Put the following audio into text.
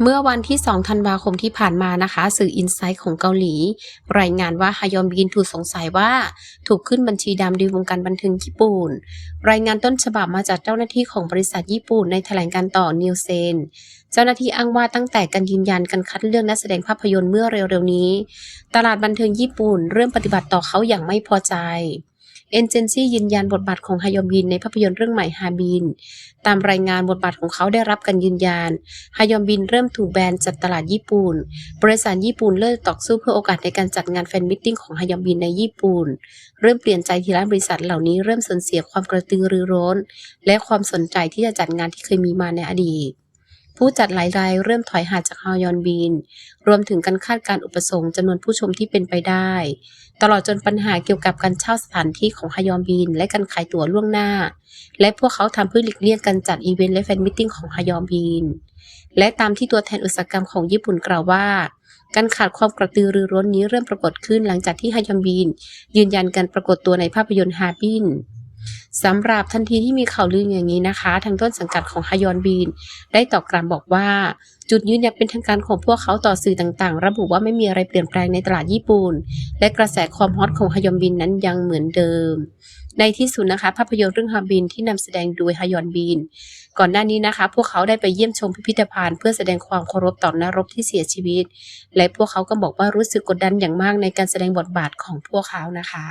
เมื่อวันที่ 2 ธันวาคมที่ผ่านมานะคะ สื่ออินไซต์ของเกาหลี รายงานว่าฮายอนบินถูกสงสัยว่าถูกขึ้นบัญชีดำในวงการบันเทิงญี่ปุ่น รายงานต้นฉบับมาจากเจ้าหน้าที่ของบริษัทญี่ปุ่นในแถลงการต่อนิวเซนเจ้าหน้าที่อ้างว่าตั้งแต่การยืนยันการคัดเลือกนักแสดงภาพยนตร์เมื่อเร็วๆนี้ ตลาดบันเทิงญี่ปุ่นเริ่มปฏิบัติต่อเขาอย่างไม่พอใจ เอ็นเจนซี่ยืนยันบทบาทของฮายอนบินในภาพยนตร์เรื่องใหม่ฮาบิน ตามรายงานบทบาทของเขาได้รับการยืนยันฮายอนบินเริ่มถูกแบนจากตลาดญี่ปุ่น บริษัทญี่ปุ่นเลิกต่อสู้เพื่อโอกาสในการจัดงานแฟนมิทติ้งของฮายอนบินในญี่ปุ่น เริ่มเปลี่ยนใจทีละบริษัทเหล่านี้เริ่มสูญเสียความกระตือรือร้น และความสนใจที่จะจัดงานที่เคยมีมาในอดีต ผู้จัดหลายรายเริ่มถอยห่างจากฮายอนบิน รวมถึงการคาดการอุปสงค์จำนวนผู้ชมที่เป็นไปได้ ตลอดจนปัญหาเกี่ยวกับการเช่าสถานที่ของฮายอนบิน และการขายตั๋วล่วงหน้า และพวกเขาทำเพื่อหลีกเลี่ยงการจัดอีเวนต์และแฟนมิทติ้งของฮายอนบิน และตามที่ตัวแทนอุตสาหกรรมของญี่ปุ่นกล่าวว่า การขาดความกระตือรือร้นนี้เริ่มปรากฏขึ้นหลังจากที่ฮายอนบิน ยืนยันการปรากฏตัวในภาพยนตร์ฮาบิน สำหรับทันทีที่มีข่าวลืออย่างนี้นะคะ ทางต้นสังกัดของฮยอนบินได้ตอบกลับบอกว่า จุดยืนอย่างเป็นทางการของพวกเขาต่อสื่อต่างๆ ระบุว่าไม่มีอะไรเปลี่ยนแปลงในตลาดญี่ปุ่น และกระแสความฮอตของฮยอนบินนั้นยังเหมือนเดิม ในที่สุดนะคะ ภาพยนตร์เรื่องฮาบินที่นำแสดงโดยฮยอนบิน ก่อนหน้านี้นะคะ พวกเขาได้ไปเยี่ยมชมพิพิธภัณฑ์เพื่อแสดงความเคารพต่อนรบที่เสียชีวิต และพวกเขาก็บอกว่ารู้สึกกดดันอย่างมากในการแสดงบทบาทของพวกเขานะคะ